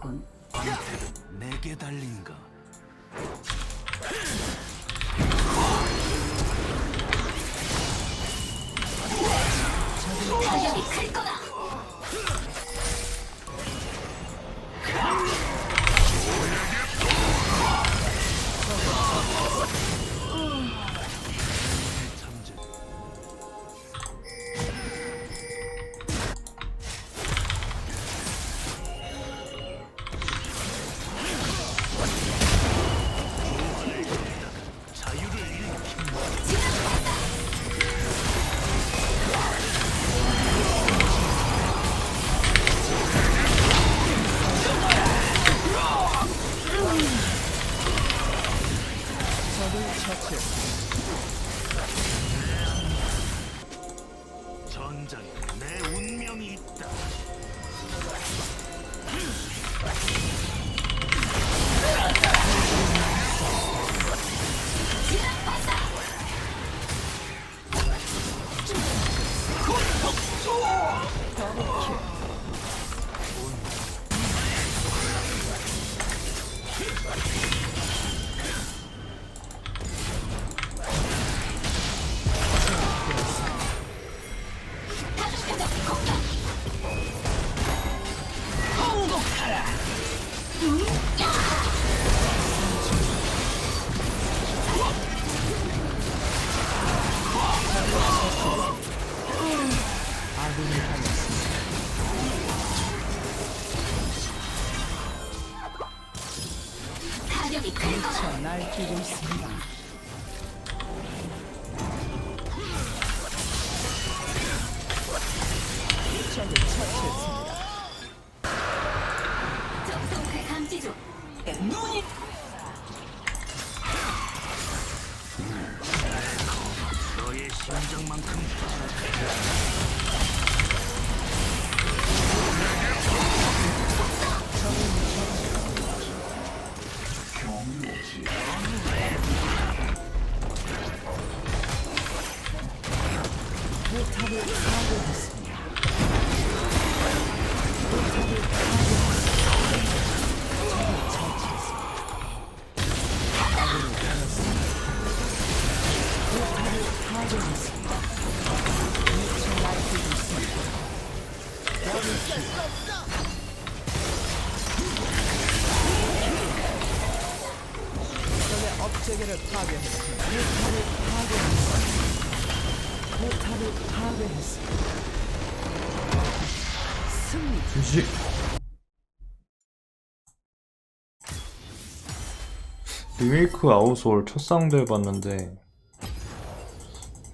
방패는 내게 달린가? 너의 심장만큼 적의 업체계를 파괴했습니다. 파괴했습니다. 포탑을 파괴했습니다. 승리. 주식 리메이크 아웃솔 첫 상대 해봤는데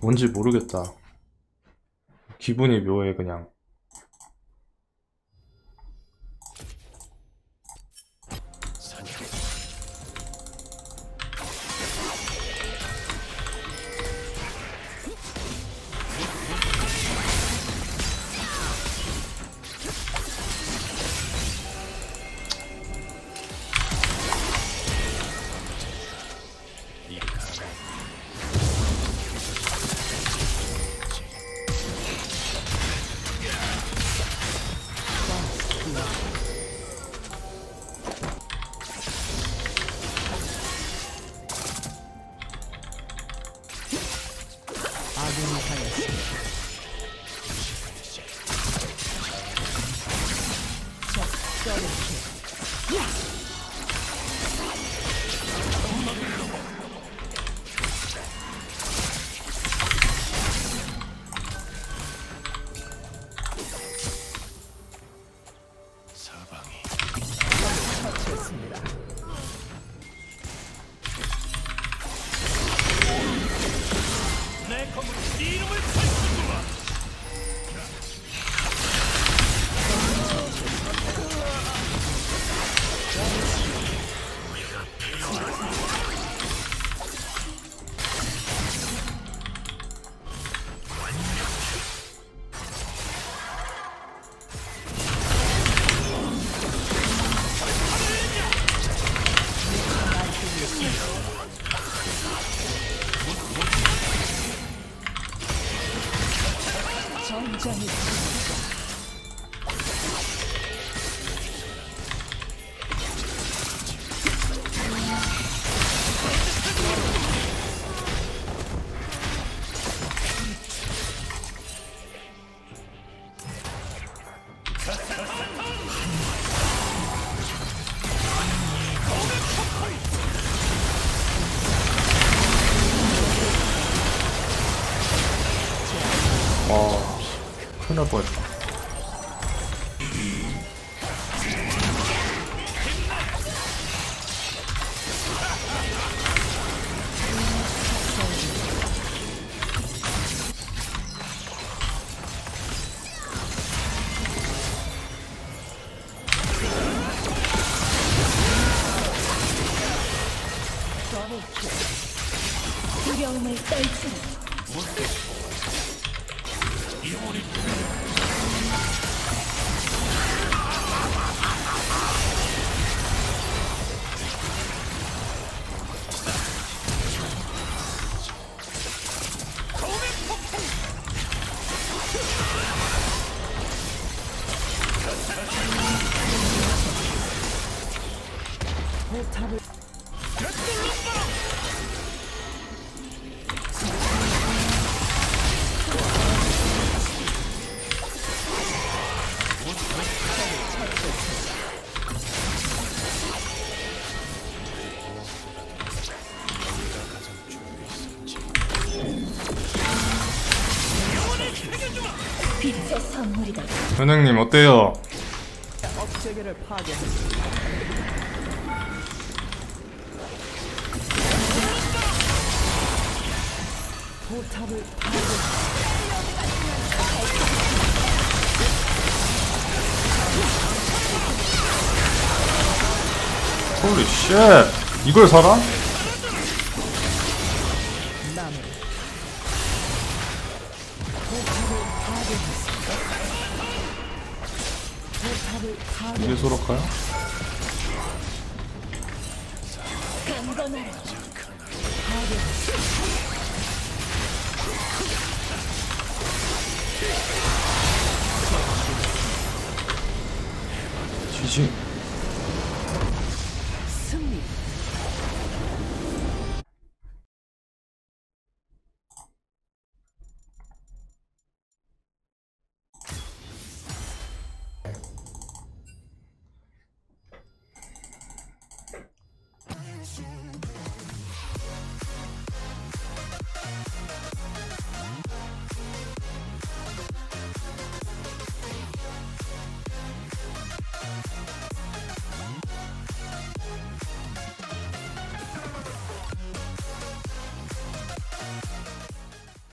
뭔지 모르겠다 기분이 묘해 그냥. 아군이 하였습니다. 큰일 날 뻔했다. 두려움을 떨치는 현영님 어때요? 홀리 쉣! 이걸 살아? 강건하라. 지지.